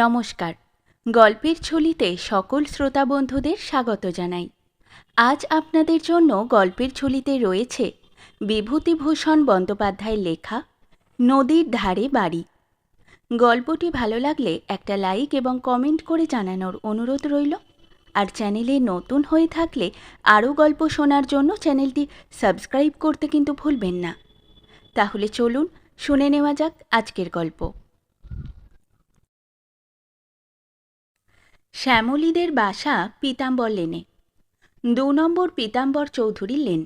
নমস্কার। গল্পের ঝুলিতে সকল শ্রোতা বন্ধুদের স্বাগত জানাই। আজ আপনাদের জন্য গল্পের ঝুলিতে রয়েছে বিভূতিভূষণ বন্দ্যোপাধ্যায়ের লেখা নদীর ধারে বাড়ি। গল্পটি ভালো লাগলে একটা লাইক এবং কমেন্ট করে জানানোর অনুরোধ রইল। আর চ্যানেলে নতুন হয়ে থাকলে আরও গল্প শোনার জন্য চ্যানেলটি সাবস্ক্রাইব করতে কিন্তু ভুলবেন না। তাহলে চলুন শুনে নেওয়া যাক আজকের গল্প। শ্যামলীদের বাসা পীতাম্বর লেনে। দু নম্বর পীতাম্বর চৌধুরী লেন।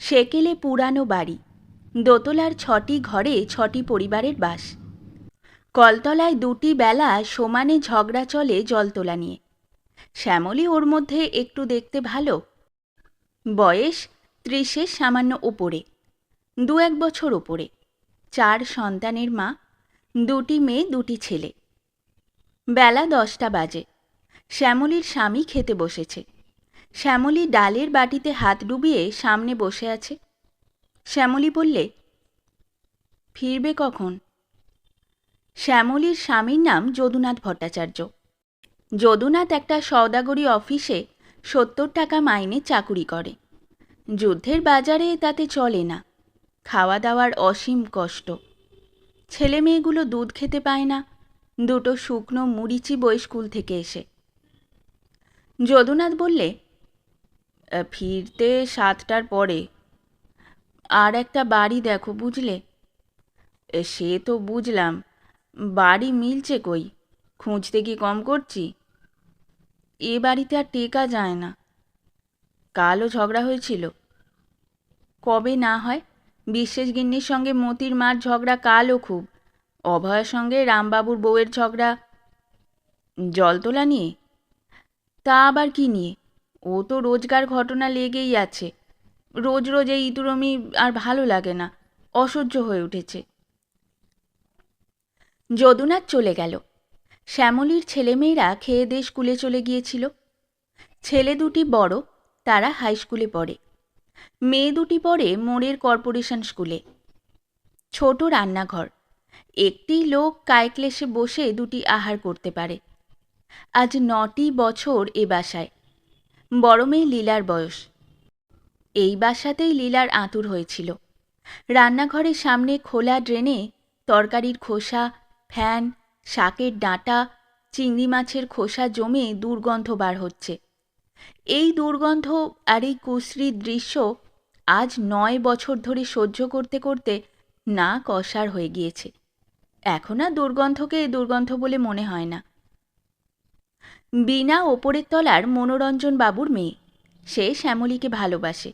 সেকেলে পুরানো বাড়ি। দোতলার ছটি ঘরে ছটি পরিবারের বাস। কলতলায় দুটি বেলা সমানে ঝগড়া চলে জলতোলা নিয়ে। শ্যামলী ওর মধ্যে একটু দেখতে ভালো। বয়স ত্রিশের সামান্য ওপরে দু এক বছর ওপরে চার সন্তানের মা, দুটি মেয়ে, দুটি ছেলে। বেলা দশটা বাজে। শ্যামলীর স্বামী খেতে বসেছে। শ্যামলী ডালের বাটিতে হাত ডুবিয়ে সামনে বসে আছে। শ্যামলী বললে, ফিরবে কখন? শ্যামলীর স্বামীর নাম যদুনাথ ভট্টাচার্য। যদুনাথ একটা সওদাগরি অফিসে সত্তর টাকা মাইনে চাকুরি করে। যুদ্ধের বাজারে তাতে চলে না। খাওয়া দাওয়ার অসীম কষ্ট। ছেলে মেয়েগুলো দুধ খেতে পায় না। দুটো শুকনো মুড়িচি বই স্কুল থেকে এসে। যদুনাথ বললে ফিরতে সাতটার পরে। আর একটা বাড়ি দেখো বুঝলে? সে তো বুঝলাম। বাড়ি মিলছে কই? খুঁজতে কি কম করছি? এ বাড়িতে আর টেকা যায় না। কালও ঝগড়া হয়েছিল। কবে না হয়? বিশ্বাস গিন্নির সঙ্গে মতির মার ঝগড়া কালও খুব। অভয়ের সঙ্গে রামবাবুর বউয়ের ঝগড়া। জল তোলা নিয়ে? তা আবার কি নিয়ে? ও তো রোজগার ঘটনা লেগেই আছে। রোজ রোজ এই ইতুরমি আর ভালো লাগে না, অসহ্য হয়ে উঠেছে। যদুনাথ চলে গেল। শ্যামলীর ছেলেমেয়েরা খেয়ে দিয়ে স্কুলে চলে গিয়েছিল। ছেলে দুটি বড়, তারা হাই স্কুলে পড়ে। মেয়ে দুটি পড়ে মোড়ের কর্পোরেশন স্কুলে। ছোট রান্নাঘর। একটি লোক কায়ক্লেশে বসে দুটি আহার করতে পারে। আজ নটি বছর এ বাসায়। বড় মেয়ে লীলার বয়স। এই বাসাতেই লীলার আঁতুর হয়েছিল। রান্নাঘরের সামনে খোলা ড্রেনে তরকারির খোসা, ফ্যান, শাকের ডাঁটা, চিংড়ি মাছের খোসা জমে দুর্গন্ধ বার হচ্ছে। এই দুর্গন্ধ আর এই কুশ্রীর দৃশ্য আজ নয় বছর ধরে সহ্য করতে করতে না অসার হয়ে গিয়েছে। এখন আর দুর্গন্ধকে দুর্গন্ধ বলে মনে হয় না। বিনা ওপরের তলার মনোরঞ্জন বাবুর মেয়ে। সে শ্যামলীকে ভালোবাসে।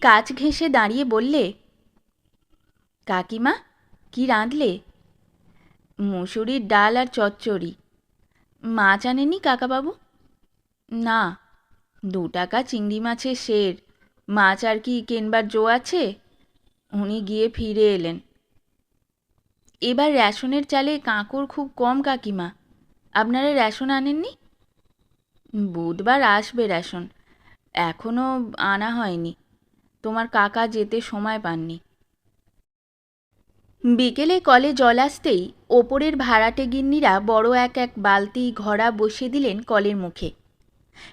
কাজ ঘেঁষে দাঁড়িয়ে বললে, কাকিমা, কি রাঁধলে? মুসুরির ডাল আর চচ্চড়ি। মাছ আনেনি কাকাবাবু? না, দু টাকা চিংড়ি মাছের শের মাছ আর কি কেনবার জো আছে? উনি গিয়ে ফিরে এলেন। এবার রেশনের চালে কাঁকড় খুব কম, কাকিমা। আপনারা রেশন আনেননি? বুধবার আসবে রেশন। এখনও আনা হয়নি। তোমার কাকা যেতে সময় পাননি। বিকেলে কলে জল আসতেই ওপরের ভাড়াটে গিন্নিরা বড় এক এক বালতি ঘড়া বসিয়ে দিলেন কলের মুখে।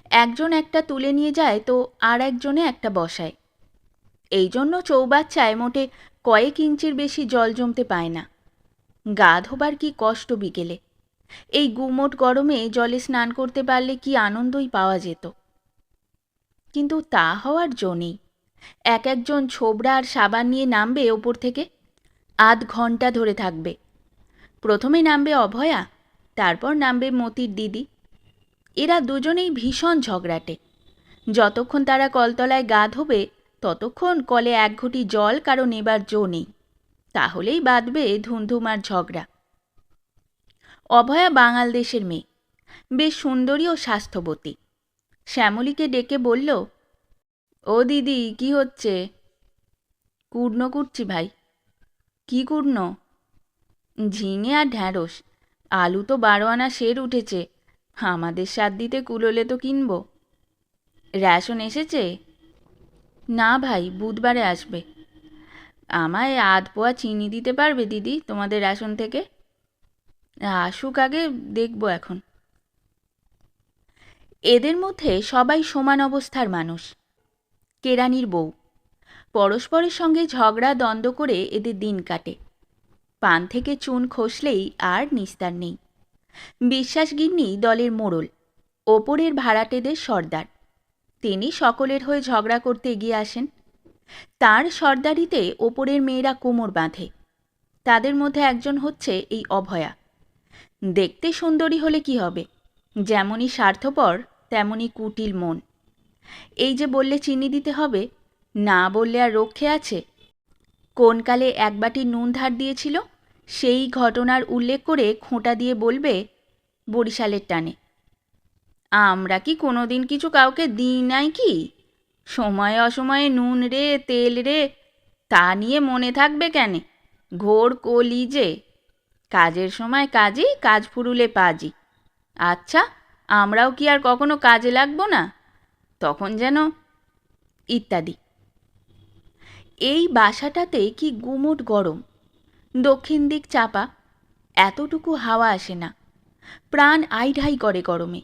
একজন একটা তুলে নিয়ে যায় তো আর একজনে একটা বসায়। এই জন্য চৌবাচ্চায় মোটে কয়েক ইঞ্চির বেশি জল জমতে পায় না। গা ধোবার কি কষ্ট বিকেলে। এই গুমোট গরমে জলে স্নান করতে পারলে কি আনন্দই পাওয়া যেত। কিন্তু তা হওয়ার জো নেই। এক একজন ছোবড়া আর সাবান নিয়ে নামবে ওপর থেকে। আধ ঘণ্টা ধরে থাকবে। প্রথমে নামবে অভয়া, তারপর নামবে মতির দিদি। এরা দুজনেই ভীষণ ঝগড়াটে। যতক্ষণ তারা কলতলায় গা ধোবে, ততক্ষণ কলে এক ঘটি জল কারও নেবার জো নেই। তাহলেই বাঁধবে ধুমধুমার ঝগড়া। অভয়া বাঙাল দেশের মেয়ে। বেশ সুন্দরী ও স্বাস্থ্যবতী। শ্যামলীকে ডেকে বলল, ও দিদি, কি হচ্ছে? কুর্ণ কুটছি ভাই। কি কুর্ণ? ঝিঙে আর ঢ্যাঁড়স। আলু তো বারো আনা শের উঠেছে। আমাদের সাত দিতে কুলোলে তো কিনবো। রেশন এসেছে? না ভাই, বুধবারে আসবে। আমায় আধ পোয়া চিনি দিতে পারবে, দিদি, তোমাদের রেশন থেকে? আসুক আগে, দেখব এখন। এদের মধ্যে সবাই সমান অবস্থার মানুষ। কেরানির বউ। পরস্পরের সঙ্গে ঝগড়া, দ্বন্দ্ব করে এদের দিন কাটে। পান থেকে চুন খসলেই আর নিস্তার নেই। বিশ্বাস গিন্নি দলের মোড়ল, ওপরের ভাড়াটেদের সর্দার। তিনি সকলের হয়ে ঝগড়া করতে এগিয়ে আসেন। তার সর্দারিতে ওপরের মেয়েরা কোমর বাঁধে। তাদের মধ্যে একজন হচ্ছে এই অভয়া। দেখতে সুন্দরী হলে কি হবে? যেমনই স্বার্থপর, তেমনই কুটিল মন। এই যে বললে চিনি দিতে হবে, না বললে আর রক্ষে আছে? কোন কালে এক বাটি নুন ধার দিয়েছিল, সেই ঘটনার উল্লেখ করে খোঁটা দিয়ে বলবে, বরিশালের টানে। আমরা কি কোনোদিন কিছু কাউকে দিই নাই কি? সময়ে অসময়ে নুন রে, তেল রে, তা নিয়ে মনে থাকবে কেন? ঘোর কলি যে। কাজের সময় কাজই, কাজ ফুরুলে পাজি। আচ্ছা আমরাও কি আর কখনো কাজে লাগবো না? তখন যেন ইত্যাদি। এই বাসাটাতে কি গুমোট গরম। দক্ষিণ দিক চাপা, এতটুকু হাওয়া আসে না। প্রাণ আইঢাই করে গরমে।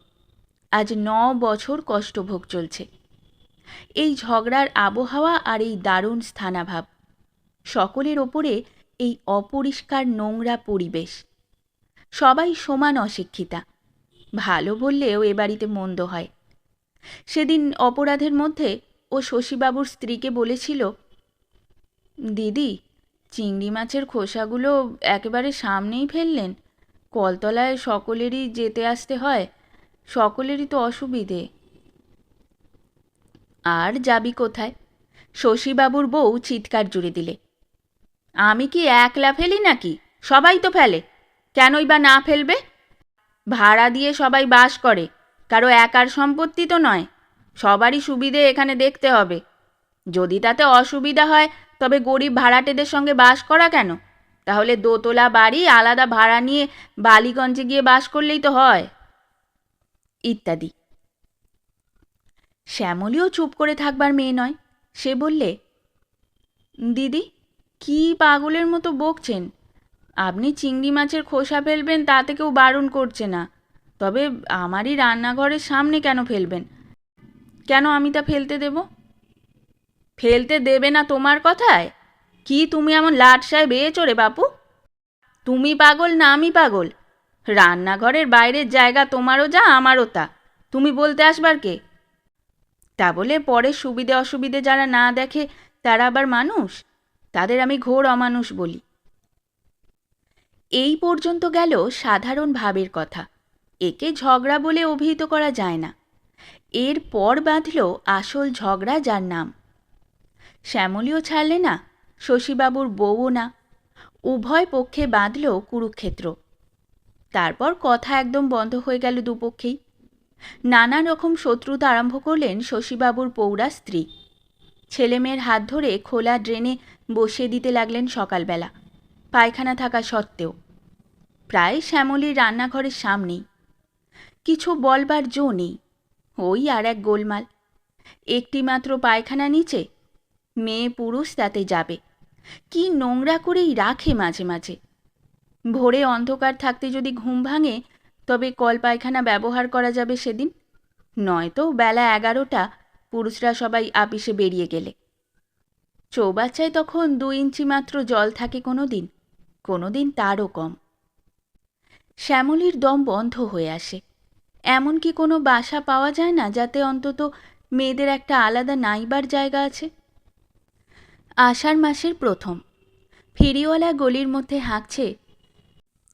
আজ ন বছর কষ্টভোগ চলছে। এই ঝগড়ার আবহাওয়া আর এই দারুণ স্থানাভাব। সকলের ওপরে এই অপরিষ্কার নোংরা পরিবেশ। সবাই সমান অশিক্ষিতা। ভালো বললেও এ বাড়িতে মন্দ হয়। সেদিন অপরাধের মধ্যে ও শশীবাবুর স্ত্রীকে বলেছিল, দিদি, চিংড়ি মাছের খোসাগুলো একেবারে সামনেই ফেললেন। কলতলায় সকলেরই যেতে আসতে হয়। সকলেরই তো অসুবিধে। আর যাবি কোথায়? শশীবাবুর বউ চিৎকার জুড়ে দিলে। আমি কি একলা ফেলি নাকি? সবাই তো ফেলে। কেনই বা না ফেলবে? ভাড়া দিয়ে সবাই বাস করে। কারও একার সম্পত্তি তো নয়। সবারই সুবিধে এখানে দেখতে হবে। যদি তাতে অসুবিধা হয়, তবে গরিব ভাড়াটেদের সঙ্গে বাস করা কেন? তাহলে দোতলা বাড়ি, আলাদা ভাড়া নিয়ে বালিগঞ্জে গিয়ে বাস করলেই তো হয়। ইত্যাদি। শ্যামলীও চুপ করে থাকবার মেয়ে নয়। সে বললে, দিদি, কি পাগলের মতো বকছেন? আপনি চিংড়ি মাছের খোসা ফেলবেন, তাতে কেউ বারণ করছে না। তবে আমারই রান্নাঘরের সামনে কেন ফেলবেন? কেন আমি তা ফেলতে দেব? ফেলতে দেবে না তোমার কথায়? কি তুমি এমন লাট সাহেব এয়েছো রে বাপু? তুমি পাগল না আমি পাগল। রান্নাঘরের বাইরের জায়গা তোমারও যা আমারও তা। তুমি বলতে আসবার কে? তা বলে পরে সুবিধে অসুবিধে যারা না দেখে তারা আবার মানুষ? তাদের আমি ঘোর অমানুষ বলি। এই পর্যন্ত গেল সাধারণ ভাবের কথা। একে ঝগড়া বলে অভিহিত করা যায় না। এর পর বাঁধল আসল ঝগড়া যার নাম। শ্যামলীও ছাড়লে না, শশীবাবুর বউও না। উভয় পক্ষে বাঁধল কুরুক্ষেত্র। তারপর কথা একদম বন্ধ হয়ে গেল দুপক্ষেই। নানা রকম শত্রুতা আরম্ভ করলেন শশীবাবুর পৌরা স্ত্রী। ছেলেমেয়ের হাত ধরে খোলা ড্রেনে বসিয়ে দিতে লাগলেন সকালবেলা, পায়খানা থাকা সত্ত্বেও। প্রায় শ্যামলীর রান্নাঘরের সামনেই। কিছু বলবার জো নেই, ওই আর এক গোলমাল। একটি মাত্র পায়খানা নিচে, মেয়ে পুরুষ তাতে যাবে। কি নোংরা করেই রাখে মাঝে মাঝে। ভোরে অন্ধকার থাকতে যদি ঘুম ভাঙে তবে কল পায়খানা ব্যবহার করা যাবে সেদিন। নয়তো বেলা এগারোটা পুরুষরা সবাই আপিসে বেরিয়ে গেলে। চৌবাচ্চায় তখন দু ইঞ্চি মাত্র জল থাকে কোনো দিন কোনো দিন তারও কম। শ্যামলীর দম বন্ধ হয়ে আসে। এমন কি কোনো বাসা পাওয়া যায় না যাতে অন্তত মেয়েদের একটা আলাদা নাইবার জায়গা আছে। আষাঢ় মাসের প্রথম। ফেরিওয়ালা গলির মধ্যে হাঁকছে,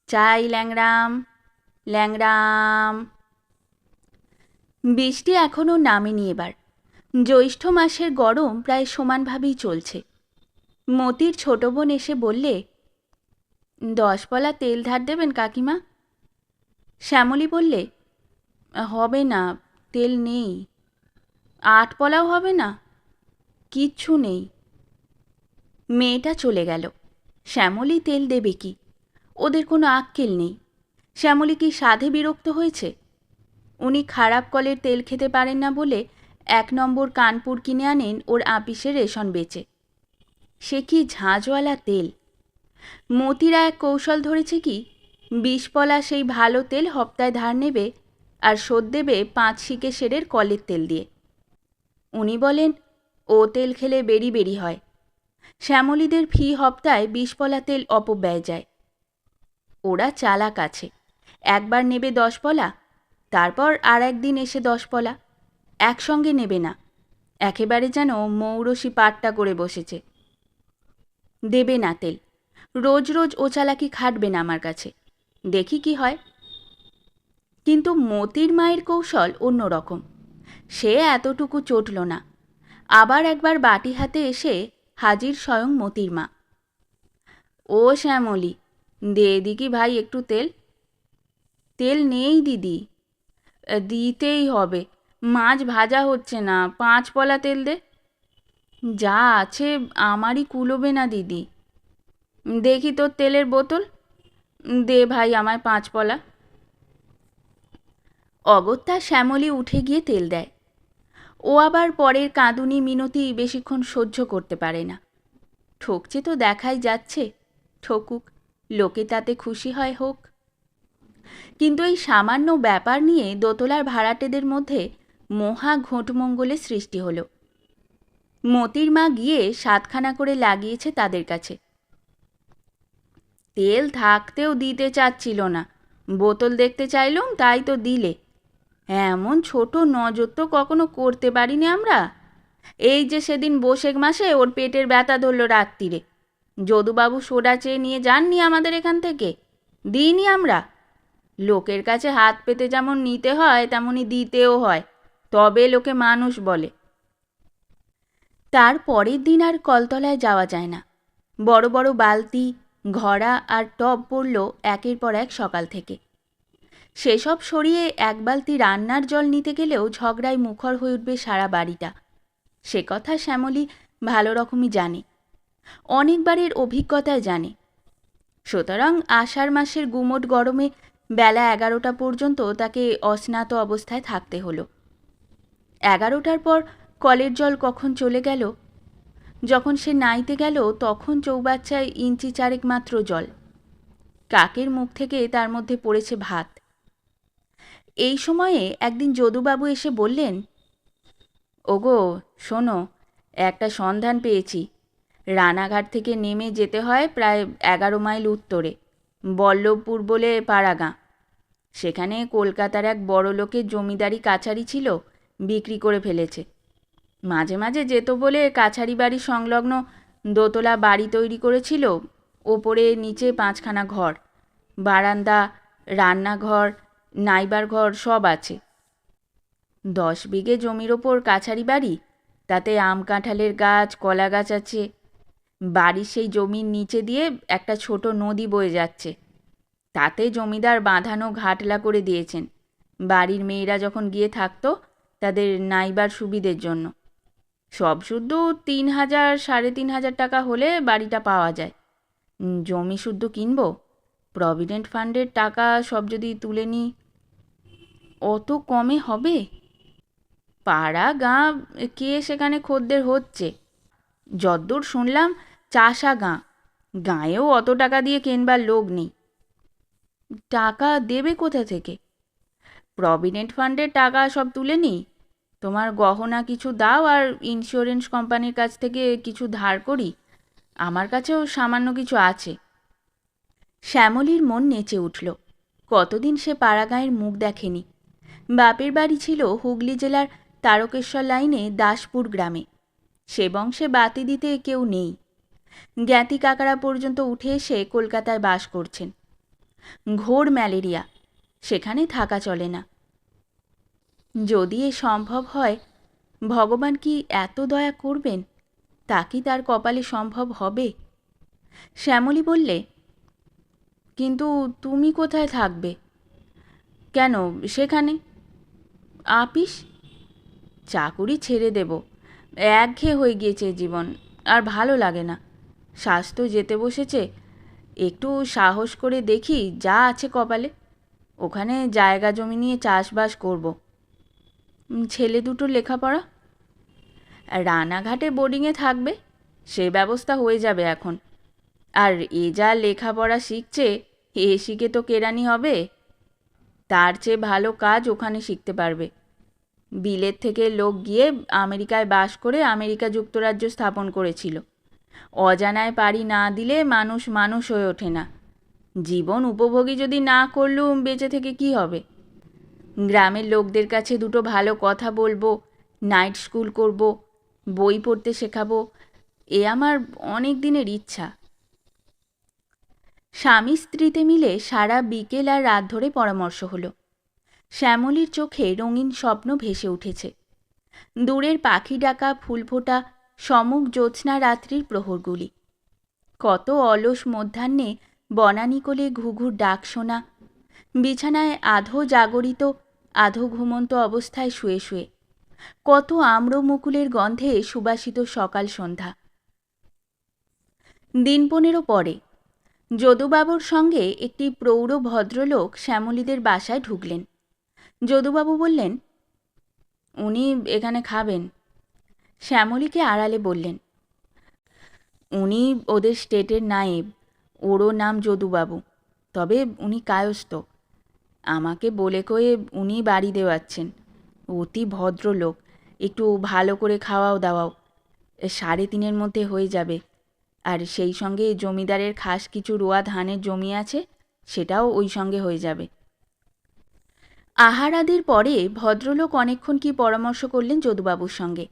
চাই ল্যাংরাম ল্যাংরাম বৃষ্টি এখনও নামেনি এবার। জ্যৈষ্ঠ মাসের গরম প্রায় সমানভাবেই চলছে। মতির ছোট বোন এসে বললে, দশ দশপলা তেল ধার দেবেন কাকিমা? শ্যামলী বললে, হবে না, তেল নেই। আট পলাও হবে না, কিচ্ছু নেই। মেয়েটা চলে গেল। শ্যামলী, তেল দেবে কি? ওদের কোনো আক্কেল নেই। শ্যামলী কি সাধে বিরক্ত হয়েছে? উনি খারাপ কলের তেল খেতে পারেন না বলে এক নম্বর কানপুর কিনে আনেন ওর আপিসে রেশন বেচে। সে কি ঝাঁঝওয়ালা তেল? মতিরা এক কৌশল ধরেছে কি বিষপলা সেই ভালো তেল হপ্তায় ধার নেবে আর শোধ দেবে পাঁচ শিকে সেরের কলের তেল দিয়ে। উনি বলেন, ও তেল খেলে বেরি বেরি হয়। শ্যামলীদের ফি হপ্তায় বিষপলা তেল অপব্যয় যায়। ওরা চালাক আছে। একবার নেবে দশ পলা, তারপর আর একদিন এসে দশ পলা। একসঙ্গে নেবে না, একেবারে যেন মৌরসি পাট্টা করে বসেছে। দেবে না তেল, রোজ রোজ ও চালাকি খাটবে না আমার কাছে, দেখি কি হয়। কিন্তু মতির মায়ের কৌশল অন্যরকম, সে এতটুকু চটল না, আবার একবার বাটি হাতে এসে হাজির স্বয়ং মতির মা। ও শ্যামলি, দে দিকি ভাই একটু তেল তেল নেই, দিদি। দিতেই হবে। মাছ ভাজা হচ্ছে না। পাঁচ পলা তেল দে। যা আছে আমারই কুলোবে না, দিদি। দেখি তোর তেলের বোতল। দে ভাই আমায় পাঁচ পলা। অগত্যা শ্যামলী উঠে গিয়ে তেল দেয়। ও আবার পরের কাঁদুনি মিনতি বেশিক্ষণ সহ্য করতে পারে না। ঠকছে তো দেখাই যাচ্ছে। ঠকুক, লোকে তাতে খুশি হয় হোক। কিন্তু এই সামান্য ব্যাপার নিয়ে দোতলার ভাড়াটেদের মধ্যে মহা ঘোটমঙ্গলের সৃষ্টি হলো। মতির মা গিয়ে সাতখানা করে লাগিয়েছে তাদের কাছে। তেল থাকতেও দিতে চাচ্ছিল না। বোতল দেখতে চাইলুম, তাই তো দিলে। এমন ছোট নজর তো কখনো করতে পারিনি আমরা। এই যে সেদিন বসেক মাসে ওর পেটের ব্যথা ধরলো রাত্রিরে যদুবাবু সোডা চেয়ে নিয়ে যাননি আমাদের এখান থেকে। দিইনি আমরা। লোকের কাছে হাত পেতে যেমন নিতে হয় তেমনই দিতেও হয়। তবে লোকে মানুষ বলে। তার পরের দিন আর কলতলায় যাওয়া যায় না। বড় বড় বালতি, ঘড়া আর টব পড়ল একের পর এক সকাল থেকে। সেসব সরিয়ে এক বালতি রান্নার জল নিতে গেলেও ঝগড়ায় মুখর হয়ে উঠবে সারা বাড়িটা। সে কথা শ্যামলী ভালো রকমই জানে। অনেকবারের অভিজ্ঞতায় জানে। সুতরাং আষাঢ় মাসের গুমট গরমে বেলা এগারোটা পর্যন্ত তাকে অস্নাত অবস্থায় থাকতে হলো। এগারোটার পর কলের জল কখন চলে গেল? যখন সে নাইতে গেল, তখন চৌবাচ্চায় ইঞ্চি চারেক মাত্র জল। কাকের মুখ থেকে তার মধ্যে পড়েছে ভাত। এই সময়ে একদিন যদুবাবু এসে বললেন, ওগো, শোনো, একটা সন্ধান পেয়েছি। রানাঘাট থেকে নেমে যেতে হয় প্রায় এগারো মাইল উত্তরে, বল্লভপুর বলে পাড়াগাঁ। সেখানে কলকাতার এক বড় লোকের জমিদারি কাছারি ছিল, বিক্রি করে ফেলেছে। মাঝে মাঝে যেত বলে কাছারি বাড়ি সংলগ্ন দোতলা বাড়ি তৈরি করেছিল, ওপরে নিচে পাঁচখানা ঘর। বারান্দা, রান্নাঘর, নাইবার ঘর সব আছে। দশ বিঘে জমির ওপর কাছারি বাড়ি, তাতে আম কাঁঠালের গাছ কলা গাছ আছে। বাড়ির সেই জমির নিচে দিয়ে একটা ছোট নদী বয়ে যাচ্ছে। তাতে জমিদার বাঁধানো ঘাটলা করে দিয়েছেন। বাড়ির মেয়েরা যখন গিয়ে থাকতো, তাদের নাইবার সুবিধের জন্য। সব শুদ্ধ তিন হাজার, সাড়ে তিন হাজার টাকা হলে বাড়িটা পাওয়া যায়। জমি শুদ্ধ কিনব? প্রভিডেন্ট ফান্ডের টাকা সব যদি তুলে নিই, অত কমে হবে? পাড়া, গাঁ, কে সেখানে খদ্দের হচ্ছে? যদ্দূর শুনলাম, চাষা গাঁ। গাঁয়েও অত টাকা দিয়ে কেনবার লোক নেই। টাকা দেবে কোথা থেকে? প্রভিডেন্ট ফান্ডের টাকা সব তুলে নিই। তোমার গহনা কিছু দাও আর ইন্স্যুরেন্স কোম্পানির কাছ থেকে কিছু ধার করি। আমার কাছেও সামান্য কিছু আছে। শ্যামলীর মন নেচে উঠল। কতদিন সে পাড়াগাঁয়ের মুখ দেখেনি। বাপের বাড়ি ছিল হুগলি জেলার তারকেশ্বর লাইনে দাসপুর গ্রামে। সে বংশে বাতি দিতে কেউ নেই। জ্ঞাতি কাকারা পর্যন্ত উঠে এসে কলকাতায় বাস করছেন। ঘোর ম্যালেরিয়া, সেখানে থাকা চলে না। যদি এ সম্ভব হয়, ভগবান কি এত দয়া করবেন? তা কি তার কপালে সম্ভব হবে? শ্যামলী বললে, কিন্তু তুমি কোথায় থাকবে? কেন, সেখানে? আপিস? চাকুরি ছেড়ে দেব। একঘেয়ে হয়ে গিয়েছে জীবন, আর ভালো লাগে না। স্বাস্থ্য যেতে বসেছে একটু সাহস করে দেখি যা আছে কপালে। ওখানে জায়গা জমি নিয়ে চাষবাস করব। ছেলে দুটো লেখাপড়া? রানাঘাটে বোর্ডিংয়ে থাকবে, সে ব্যবস্থা হয়ে যাবে এখন। আর এ যা লেখাপড়া শিখছে, এ শিখে তো কেরানি হবে। তার চেয়ে ভালো কাজ ওখানে শিখতে পারবে। বিলেত থেকে লোক গিয়ে আমেরিকায় বাস করে আমেরিকা যুক্তরাজ্য স্থাপন করেছিল। অজানায় পাড়ি না দিলে মানুষ মানুষ হয়ে ওঠে না। জীবন উপভোগী যদি না করলুম, বেঁচে থেকে কি হবে? গ্রামের লোকদের কাছে দুটো ভালো কথা বলব নাইট স্কুল করব, বই পড়তে শেখাবো, এ আমার অনেক দিনের ইচ্ছা। স্বামী স্ত্রীতে মিলে সারা বিকেল আর রাত ধরে পরামর্শ হলো। শ্যামলীর চোখে রঙিন স্বপ্ন ভেসে উঠেছে। দূরের পাখি ডাকা, ফুল ফোটা সমুখ জ্যোৎস্না রাত্রির প্রহরগুলি। কত অলস মধ্যাহ্নে বনানী কোলে ঘুঘুর ডাক শোনা, বিছানায় আধো জাগরিত, আধো ঘুমন্ত অবস্থায় শুয়ে শুয়ে। কত আম্র মুকুলের গন্ধে সুবাসিত সকাল সন্ধ্যা। দিন পনেরো পরে, যদুবাবুর সঙ্গে একটি প্রৌঢ় ভদ্রলোক শ্যামলীদের বাসায় ঢুকলেন। যদুবাবু বললেন, উনি এখানে খাবেন। শ্যামলীকে আড়ালে বললেন, উনি ওদের স্টেটের নায়েব, ওরও নাম যদুবাবু, তবে উনি কায়স্থ। আমাকে বলে কয়ে উনি বাড়ি দেওয়াচ্ছেন, অতি ভদ্রলোক, একটু ভালো করে খাওয়াও দাওয়াও, সাড়ে তিনের মধ্যে হয়ে যাবে। আর সেই সঙ্গে জমিদারের খাস কিছু রোয়া ধানের জমি আছে, সেটাও ওই সঙ্গে হয়ে যাবে। আহারাদির পরে ভদ্রলোক অনেকক্ষণ কি পরামর্শ করলেন যদুবাবুর সঙ্গে?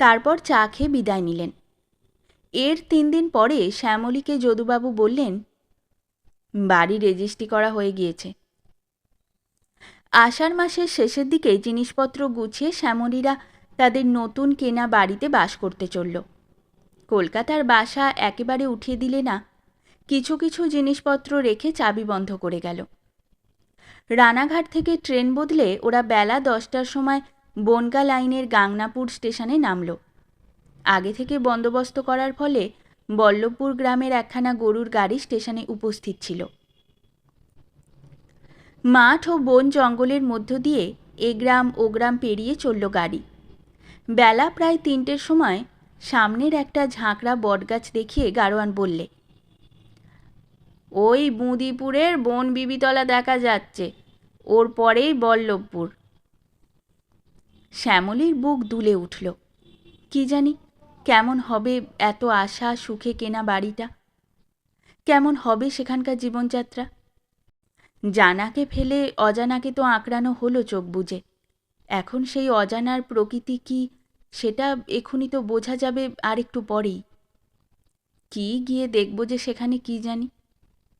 তারপর চা খেয়ে বিদায় নিলেন। এর তিন দিন পরে শ্যামলীকে যদুবাবু বললেন, বাড়ি রেজিস্ট্রি করা হয়ে গিয়েছে। আষাঢ় মাসের শেষের দিকে জিনিসপত্র গুছিয়ে শ্যামলীরা তাদের নতুন কেনা বাড়িতে বাস করতে চলল। কলকাতার বাসা একেবারে উঠিয়ে দিলে না, কিছু কিছু জিনিসপত্র রেখে চাবি বন্ধ করে গেল। রানাঘাট থেকে ট্রেন বদলে ওরা বেলা দশটার সময় বনগা লাইনের গাংনাপুর স্টেশনে নামল। আগে থেকে বন্দোবস্ত করার ফলে বল্লভপুর গ্রামের একখানা গরুর গাড়ি স্টেশনে উপস্থিত ছিল। মাঠ ও বন জঙ্গলের মধ্য দিয়ে এ গ্রাম ও গ্রাম পেরিয়ে চলল গাড়ি। বেলা প্রায় তিনটের সময় সামনের একটা ঝাঁকড়া বটগাছ দেখিয়ে গারোয়ান বললে, ওই বুঁদিপুরের বন বিবিতলা দেখা যাচ্ছে। ওর পরেই বল্লভপুর। শ্যামলীর বুক দুলে উঠল। কি জানি, কেমন হবে এত আশা, সুখে কেনা বাড়িটা? কেমন হবে সেখানকার জীবনযাত্রা? জানাকে ফেলে অজানাকে তো আঁকড়ানো হলো চোখ বুঝে এখন সেই অজানার প্রকৃতি কি, সেটা এখনই তো বোঝা যাবে আর একটু পরেই। কি গিয়ে দেখব যে সেখানে কি জানি?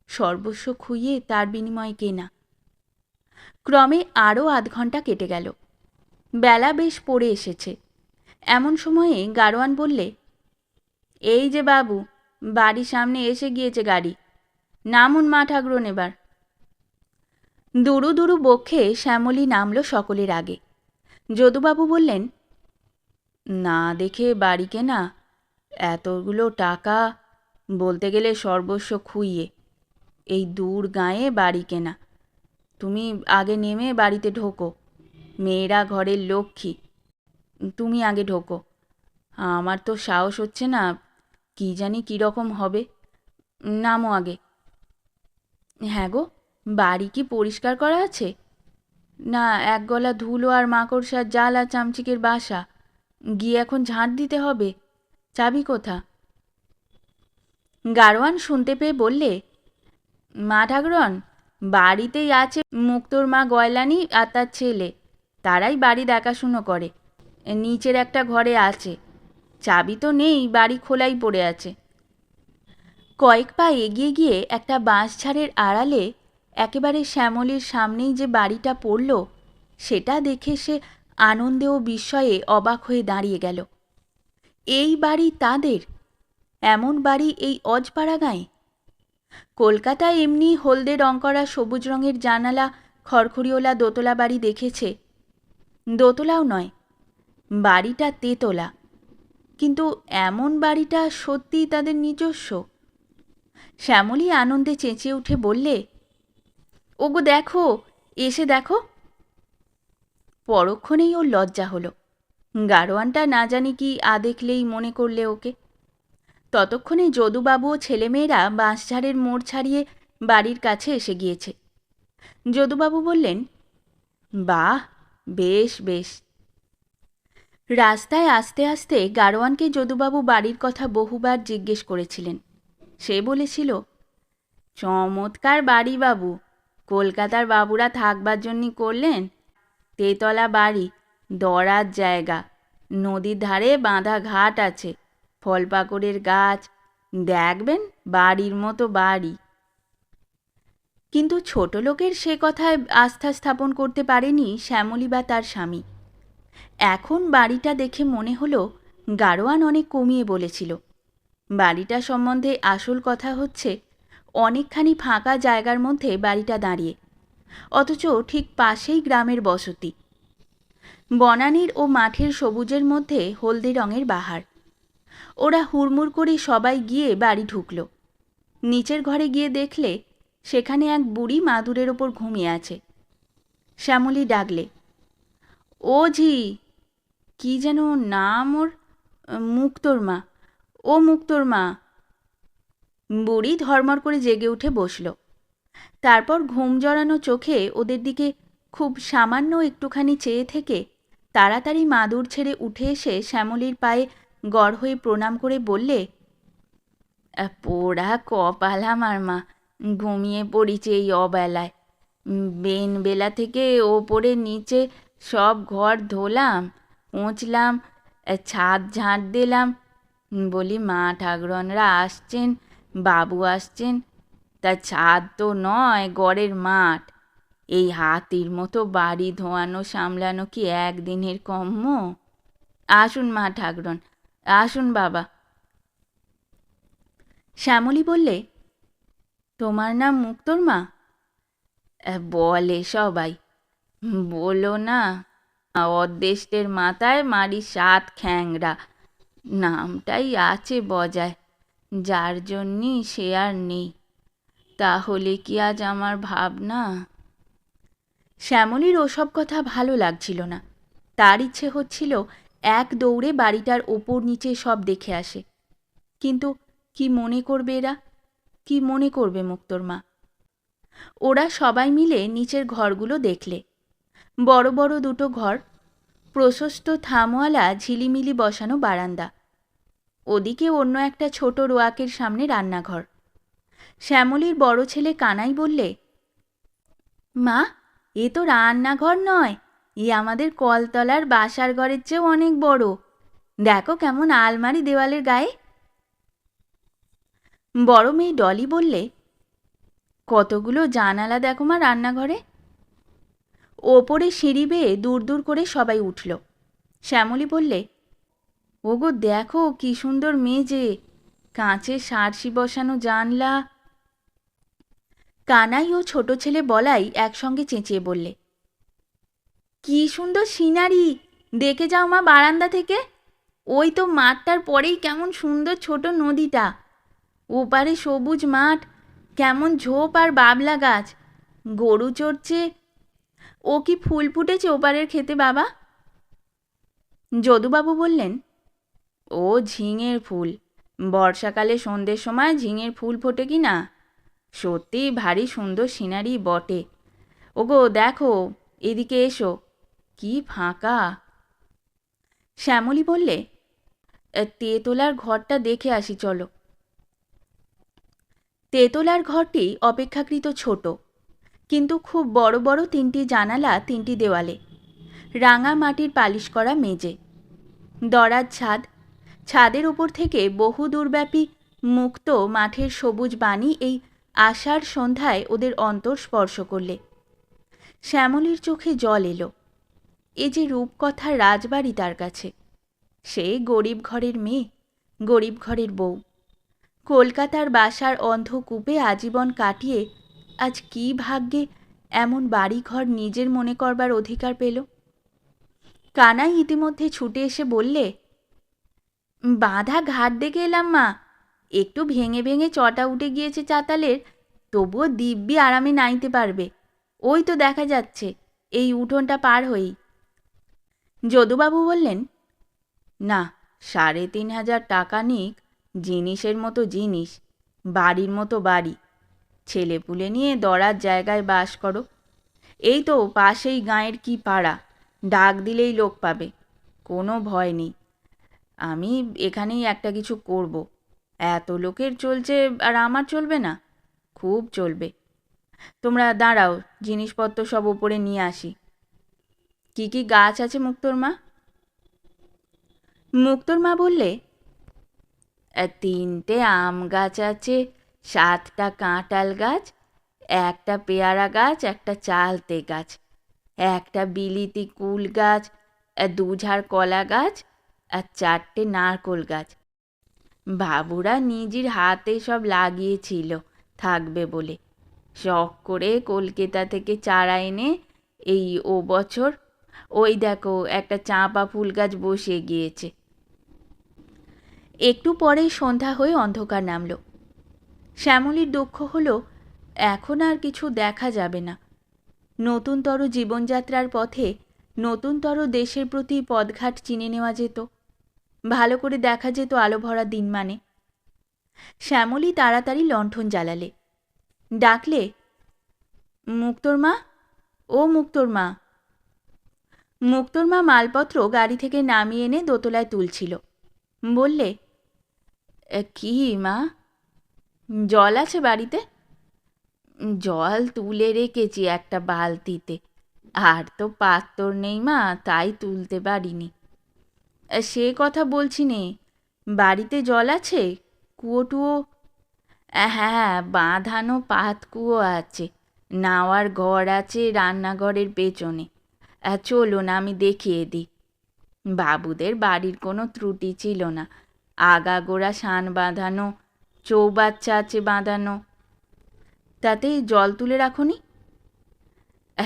সর্বস্ব খুইয়ে তার বিনিময়ে কেনা। ক্রমে আরও আধ ঘণ্টা কেটে গেল। বেলা বেশ পড়ে এসেছে। এমন সময়ে গারোয়ান বললে, এই যে বাবু, বাড়ির সামনে এসে গিয়েছে গাড়ি। নামুন মা ঠাকুরন এবার। দুরু দুরু বক্ষে শ্যামলী নামল সকলের আগে। যদুবাবু বললেন, না দেখে বাড়ি কেনা এতগুলো টাকা বলতে গেলে সর্বস্ব খুইয়ে। এই দূর গাঁয়ে বাড়ি কেনা তুমি আগে নেমে বাড়িতে ঢোকো। মেয়েরা ঘরের লক্ষ্মী। তুমি আগে ঢোকো। আমার তো সাহস হচ্ছে না, কি জানি কীরকম হবে। নামো আগে। হ্যাঁ গো, বাড়ি কি পরিষ্কার করা আছে? না, এক গলা ধুলো আর মাকড়সার জাল আর চামচিকের বাসা। গিয়ে এখন ঝাঁট দিতে হবে। চাবি কোথা? গারোয়ান শুনতে পেয়ে বললে, মা ঠাকুরন, বাড়িতেই আছে মুক্তোর মা গয়লানি আর তার ছেলে। তারাই বাড়ি দেখাশুনো করে। নিচের একটা ঘরে আছে। চাবি তো নেই, বাড়ি খোলাই পড়ে আছে। কয়েক পা এগিয়ে গিয়ে একটা বাঁশঝাড়ের আড়ালে একেবারে শ্যামলীর সামনেই যে বাড়িটা পড়ল, সেটা দেখে সে আনন্দে ও বিস্ময়ে অবাক হয়ে দাঁড়িয়ে গেল। এই বাড়ি তাদের? এমন বাড়ি এই অজপাড়া গাঁয়ে কলকাতায় এমনি হলদে রং করা সবুজ রঙের জানালা খড়খড়িওলা দোতলা বাড়ি দেখেছে। দোতলাও নয়, বাড়িটা তেতলা। কিন্তু এমন বাড়িটা সত্যিই তাদের নিজস্ব। শ্যামলী আনন্দে চেঁচিয়ে উঠে বললে, ওগো দেখো, এসে দেখো। পরক্ষণেই ওর লজ্জা হলো। গারোয়ানটা না জানি কি আ দেখলেই মনে করলে ওকে। ততক্ষণে যদুবাবু ও ছেলেমেয়েরা বাঁশঝাড়ের মোড় ছাড়িয়ে বাড়ির কাছে এসে গিয়েছে। যদুবাবু বললেন, বাহ বেশ বেশ। রাস্তায় আস্তে আস্তে গারোয়ানকে যদুবাবু বাড়ির কথা বহুবার জিজ্ঞেস করেছিলেন। সে বলেছিল, চমৎকার বাড়ি বাবু, কলকাতার বাবুরা থাকবার জন্যই করলেন। তেতলা বাড়ি দরার জায়গা, নদীর ধারে বাঁধা ঘাট আছে ফল পাকড়ের গাছ। দেখবেন, বাড়ির মতো বাড়ি। কিন্তু ছোট লোকের সে কথায় আস্থা স্থাপন করতে পারেনি শ্যামলী বা তার স্বামী। এখন বাড়িটা দেখে মনে হলো গারোয়ান অনেক কমিয়ে বলেছিল। বাড়িটা সম্বন্ধে আসল কথা হচ্ছে অনেকখানি ফাঁকা জায়গার মধ্যে বাড়িটা দাঁড়িয়ে। অথচ ঠিক পাশেই গ্রামের বসতি। বনানীর ও মাঠের সবুজের মধ্যে হলদি রঙের বাহার। ওরা হুড়মুড় করে সবাই গিয়ে বাড়ি ঢুকল। নিচের ঘরে গিয়ে দেখলে সেখানে এক বুড়ি মাদুরের ওপর ঘুমিয়ে আছে। শ্যামলী ডাকলে, ও ঝি, কি যেন নাম ওর? মুক্তোর মা, ও মুক্তোর মা। বুড়ি ধর্মর করে জেগে উঠে বসল। তারপর ঘুম জড়ানো চোখে ওদের দিকে খুব সামান্য একটুখানি চেয়ে থেকে তাড়াতাড়ি মাদুর ছেড়ে উঠে এসে শ্যামলীর পায়ে গড় হয়ে প্রণাম করে বললে পোড়া কপাল আমার মা ঘুমিয়ে পড়িছে এই অবেলায়। বেলা থেকে ওপরে নিচে সব ঘর ধোলাম, পুঁছলাম, ছাদ ঝাঁট দিলাম। বলি, মা, ঠাকুরনরা আসছেন, বাবু আসছেন। তা ছাদ তো নয়, গড়ের মাঠ। এই হাতির মতো বাড়ি ধোয়ানো সামলানো কি একদিনের কম্ম আসুন মা, ঠাকুরন, আসুন বাবা। শ্যামলী বললে তোমার নাম মুক্তর মা? বলে সবাই। বলো না অদেষ্টের মাথায় মারি সাত খ্যাংরা। নামটাই আছে বজায়, যার জন্যই সে আর নেই। তাহলে কি আজ আমার ভাবনা? শ্যামলীর ওসব কথা ভালো লাগছিল না। তার ইচ্ছে হচ্ছিল এক দৌড়ে বাড়িটার ওপর নিচে সব দেখে আসে। কিন্তু কি মনে করবে এরা? কি মনে করবে মুক্তর মা? ওরা সবাই মিলে নিচের ঘরগুলো দেখলে। বড় বড় দুটো ঘর, প্রশস্ত থামওয়ালা ঝিলিমিলি বসানো বারান্দা। ওদিকে অন্য একটা ছোট রোয়াকের সামনে রান্নাঘর। শ্যামলীর বড় ছেলে কানাই বললে, মা, এ তো রান্নাঘর নয়। এ আমাদের কলতলার বাসার ঘরের চেয়েও অনেক বড়। দেখো কেমন আলমারি দেওয়ালের গায়ে বড় মেয়ে ডলি বললে, কতগুলো জানালা দেখো মা রান্নাঘরে? ওপরে সিঁড়ি বেয়ে দূর দূর করে সবাই উঠল। শ্যামলী বললে, ওগো দেখো কি সুন্দর মেজে কাঁচের সারসি বসানো জানলা। কানাই ও ছোট ছেলে বলাই একসঙ্গে চেঁচিয়ে বললে, কি সুন্দর সিনারি, দেখে যাও মা বারান্দা থেকে। ওই তো মাঠটার পরেই কেমন সুন্দর ছোট নদীটা। ওপারে সবুজ মাঠ, কেমন ঝোপ আর বাবলা গাছ। গরু চড়ছে। ও কি ফুল ফুটেছে ওপারের খেতে বাবা? যদুবাবু বললেন, ও ঝিঙের ফুল। বর্ষাকালে সন্ধ্যের সময় ঝিঙের ফুল ফোটে কি না? সত্যি ভারী সুন্দর সিনারি বটে। ওগো দেখো, এদিকে এসো। কি ফাঁকা। শ্যামলী বললে তেতলার ঘরটা দেখে আসি, চলো। তেতলার ঘরটি অপেক্ষাকৃত ছোট, কিন্তু খুব বড় বড় তিনটি জানালা, তিনটি দেওয়ালে। রাঙা মাটির পালিশ করা মেজে দরাজ ছাদ। ছাদের উপর থেকে বহু দূরব্যাপী, মুক্ত মাঠের সবুজ বাণী এই আষাঢ় সন্ধ্যায় ওদের অন্তর স্পর্শ করলে। শ্যামলীর চোখে জল এলো। এ যে রূপকথা রাজবাড়ি তার কাছে। সে গরিব ঘরের মেয়ে, গরিব ঘরের বউ। কলকাতার বাসার অন্ধকূপে আজীবন কাটিয়ে আজ কি ভাগ্যে এমন বাড়িঘর নিজের মনে করবার অধিকার পেল? কানাই ইতিমধ্যে ছুটে এসে বললে, বাঁধা ঘাট দেখে এলাম মা। একটু ভেঙে ভেঙে চটা উঠে গিয়েছে চাতালের, তবুও দিব্যি আরামে নাইতে পারবে। ওই তো দেখা যাচ্ছে, এই উঠোনটা পার হই যদুবাবু বললেন, না, সাড়ে তিন হাজার টাকা নিক জিনিসের মতো জিনিস বাড়ির মতো বাড়ি। ছেলেপুলে নিয়ে দরার জায়গায় বাস করো। এই তো পাশেই গাঁয়ের কি পাড়া ডাক দিলেই লোক পাবে কোনো ভয় নেই। আমি এখানেই একটা কিছু করব। এত লোকের চলছে আর আমার চলবে না খুব চলবে। তোমরা দাঁড়াও জিনিসপত্র সব ওপরে নিয়ে আসি। কি কি গাছ আছে মুক্তোর মা? মুক্তোর মা বললে "আহ, তিনটে আম গাছ আছে সাতটা কাঁঠাল গাছ একটা পেয়ারা গাছ একটা চালতে গাছ একটা বিলিতি কুল গাছ আহ, দু কলা গাছ আর চারটে নারকোল গাছ। বাবুরা নিজের হাতে সব লাগিয়েছিল থাকবে বলে। শখ করে কলকাতা থেকে চারা এনে এই ও বছর ওই দেখো একটা চাঁপা ফুল গাছ বসে গিয়েছে। একটু পরেই সন্ধ্যা হয়ে অন্ধকার নামল। শ্যামলীর দুঃখ হলো এখন আর কিছু দেখা যাবে না। নতুনতর জীবনযাত্রার পথে নতুনতর দেশের প্রতি পদঘাট চিনে নেওয়া যেত। ভালো করে দেখা যেত আলো ভরা দিন মানে। শ্যামলী তাড়াতাড়ি লণ্ঠন জ্বালালে। ডাকলে মুক্তোর মা? ও মুক্তোর মা। মুক্তোর মা মালপত্র গাড়ি থেকে নামিয়ে এনে দোতলায় তুলছিল। বললে "এ, কি মা? জল আছে বাড়িতে? জল তুলে রেখেছি একটা বালতিতে। আর তো পাত্তর নেই মা, তাই তুলতে পারিনি। সে কথা বলছি নে, বাড়িতে জল আছে? কুয়ো টুয়ো হ্যাঁ বাঁধানো পাত কুয়ো আছে। নাওয়ার ঘর আছে রান্নাঘরের পেছনে। চলুন আমি দেখিয়ে দিই। বাবুদের বাড়ির কোনো ত্রুটি ছিল না। আগাগোড়া সান বাঁধানো চৌবাচ্চা আছে বাঁধানো। তাতে জল তুলে রাখুনি?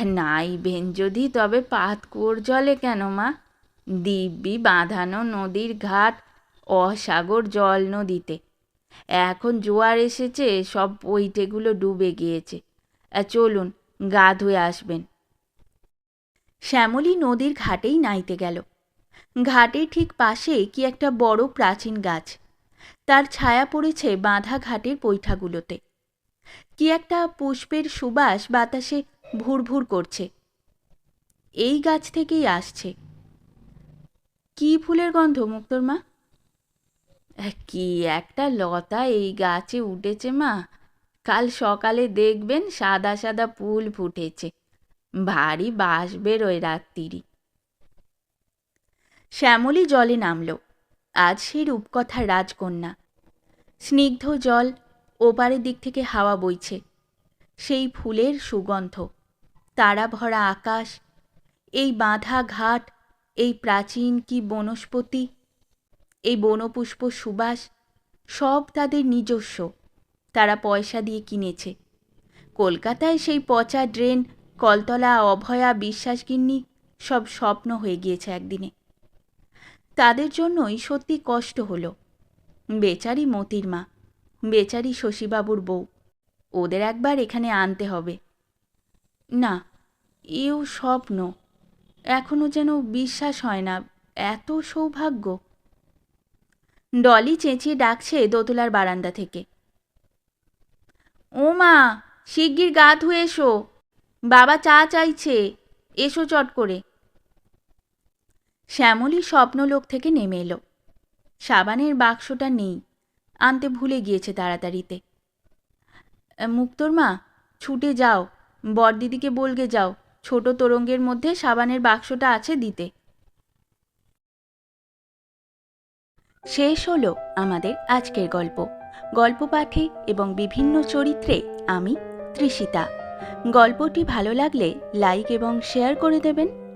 নাইবেন যদি, তবে পাত কুয়োর জলে কেন মা? দিব্যি বাঁধানো নদীর ঘাট, অসাগর জল নদীতে। এখন জোয়ার এসেছে, সব পৈটেগুলো ডুবে গিয়েছে। চলুন, গা ধুয়ে আসবেন। শ্যামলী নদীর ঘাটেই নাইতে গেল। ঘাটের ঠিক পাশে কি একটা বড় প্রাচীন গাছ। তার ছায়া পড়েছে বাঁধা ঘাটের পৈঠাগুলোতে। কি একটা পুষ্পের সুবাস বাতাসে ভুরভুর করছে। এই গাছ থেকেই আসছে। কি ফুলের গন্ধ, মুক্তর মা? কি একটা লতা এই গাছে উঠেছে মা। কাল সকালে দেখবেন সাদা সাদা ফুল ফুটেছে। ভারী বাস বেরোয় রাত্রিরই শ্যামলী জলে নামল। আজ সেই রূপকথার রাজকন্যা। স্নিগ্ধ জল ওপারের দিক থেকে হাওয়া বইছে। সেই ফুলের সুগন্ধ, তারা ভরা আকাশ, এই বাঁধা ঘাট, এই প্রাচীন কি বনস্পতি, এই বনপুষ্প সুবাস, সব তাদের নিজস্ব, তারা পয়সা দিয়ে কিনেছে। কলকাতায় সেই পচা ড্রেন, কলতলা অভয়া বিশ্বাসগিন্নি সব স্বপ্ন হয়ে গিয়েছে একদিনে। তাদের জন্যই সত্যি কষ্ট হলো। বেচারি মতির মা, বেচারি শশীবাবুর বউ, ওদের একবার এখানে আনতে হবে। না, এও স্বপ্ন, এখনও যেন বিশ্বাস হয় না, এত সৌভাগ্য। ডলি চেঁচিয়ে ডাকছে দোতলার বারান্দা থেকে। ও মা শিগগির গা ধুয়ে এসো। বাবা চা চাইছে, এসো চট করে। শ্যামলী স্বপ্নলোক থেকে নেমে এলো। সাবানের বাক্সটা নেই, আনতে ভুলে গিয়েছে তাড়াতাড়িতে। মুক্তোর মা, ছুটে যাও, বড়দিদিকে বলগে যাও, ছোট তোরঙ্গের মধ্যে সাবানের বাক্সটা আছে দিতে। শেষ হলো আমাদের আজকের গল্প। গল্প পাঠে এবং বিভিন্ন চরিত্রে আমি তৃষিতা গল্পটি ভালো লাগলে লাইক এবং শেয়ার করে দেবেন।